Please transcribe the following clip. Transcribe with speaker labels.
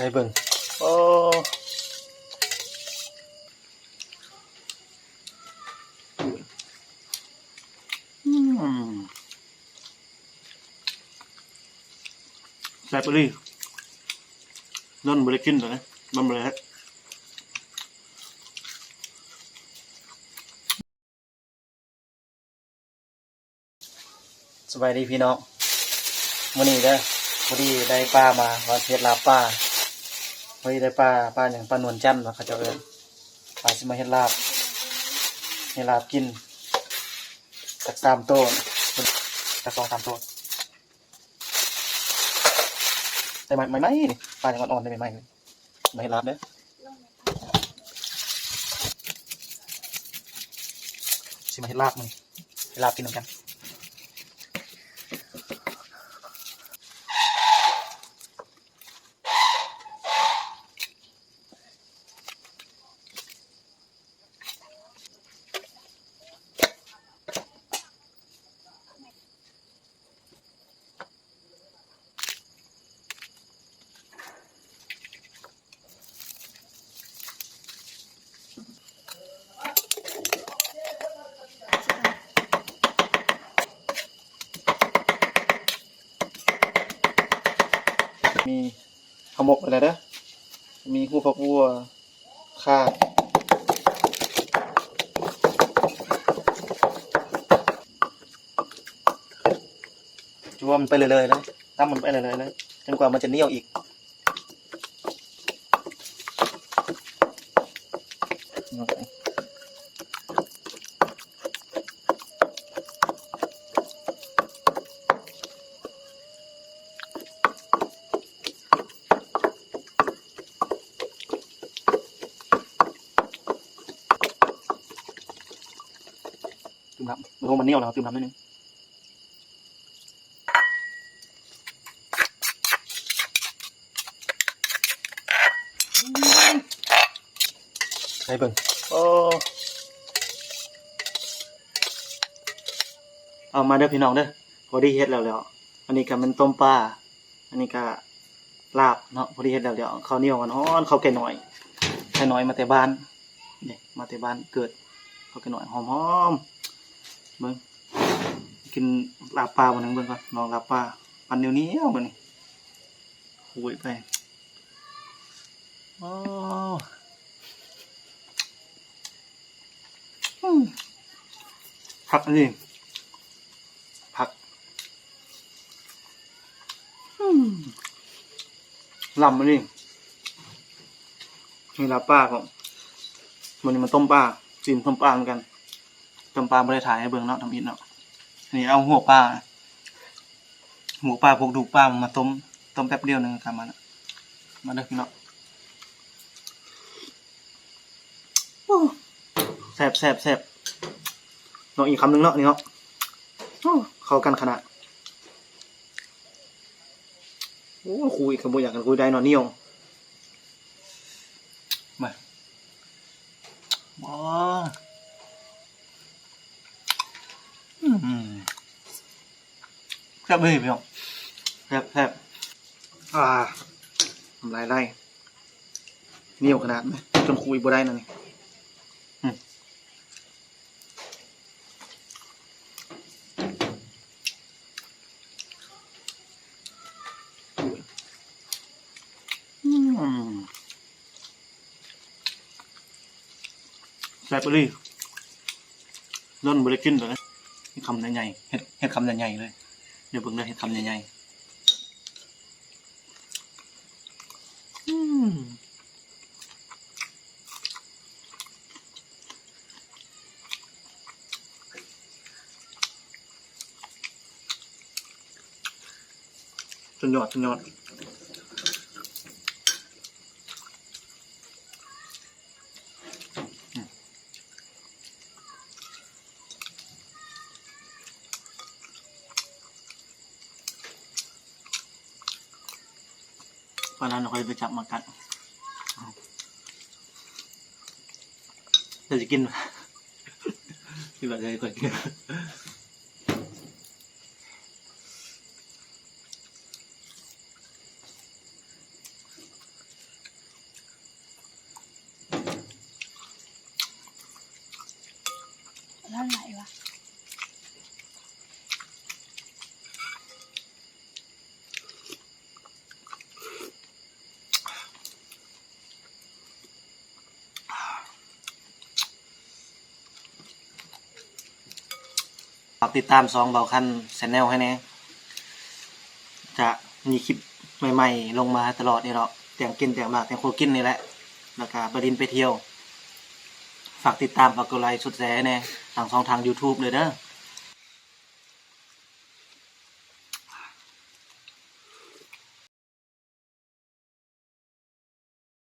Speaker 1: ให้เบิ่งโอ้อืมแซ่บไปเลยนนบริกินตัวนะมันบริฮัดสบายดีพี่น้องมื้อนี้เด้อพอดีได้ปลามาว่าเฮ็ดลาบปลา พอดีได้ปลาปลาอย่างปลานวลจันทร์ว่าเขาเจะเอิ้นปลาสิมาเฮ็ดลาบเฮ็ดลาบกินสักสามโต๊ะสักสองสามโต๊ะได้ไหมไหมไหมนี่ปลาอย่างอ่อนๆได้ไหมไหมนี่มาเฮ็ดลาบเด้อสิมาเฮ็ดลาบมึงเฮ็ดลาบกินนกัน มีขาวหมกอะไรเด้อมีหูฟักวัวข่าจวมนไปเลยๆเลยตั้มมันไปเลยๆเลยจนกว่ามันจะเหนียวอีก ตื่มน้ำโอ้มันเหนียวแล้วตื่มน้ำนิดนึงใส่เบิ่งโอ้เอามาเด้อพี่น้องเด้อพอดีเฮ็ดแล้วแล้ว อันนี้ก็เป็นต้มปลา อันนี้ก็ลาบเนาะพอดีเฮ็ดแล้วแล้วข้าวเหนียวมันฮ้อนข้าวแก่หน่อยแก่หน่อยมาแต่บ้านนี่มาแต่บ้านเกิดข้าวแก่หน่อยหอมๆ เบิ่งกินลาปลาวันนึงเบิ่งก่อนลองลาปลาปันเดียวนี้เอาบัดนี้หุยไปโอ้อืมผักอันนี้ผักอืมลำอันนี้มีลาปลาของมันนี้มันต้มปลาจีนต้มปลาเหมือนกัน ต้มปลาไม่ได้ถ่ายให้เบิ่งเนาะทำอินเนาะอันนี่เอาหัวปลาหัวปลาพวกดูกปลามาต้มต้มแป๊บเดียวหนึงทำมันอะมาเด้อพี่เนาะโอ้แซ่บแซ่บแซ่บเนาะอีกคำหนึงเนาะนี่เนาะโอ้เข้ากันขนาดโอ้คุยขบวนอยากกันคุยได้เนาะเนี่ยวมาว้า อืมแซ่บเลยพี่น้องแซ่บแซ่บอ่าทำลายไล่เหนียวขนาดไหมจนคุยบ่ได้นะนี่อืมอืมแซ่บไปเลยนนบริกินตัวนะเฮ็ดคำใหญ่ๆเฮ็ดเฮ็ดคำใหญ่ๆเลย เดี๋ยวเบิ่งเลยเฮ็ดคำใหญ่ๆอืมสุดยอดสุดยอด เพราะนั้นเราก็ยไปจับมากัดเราจะกินที่แบบเลยก่อน
Speaker 2: แล้วไหนวะ
Speaker 1: ฝากติดตามซองเบาคันแชนแนลให้แน่จะมีคลิปใหม่ ๆ ลงมาตลอดนี่เนาะแต่งกินแต่งมากแต่งโคกินนี่แหละแล้วก็บดินไปเที่ยว ฝากติดตามฝากกดไลค์สุดแสแน่ทางช่องทาง YouTube เลยเด้อ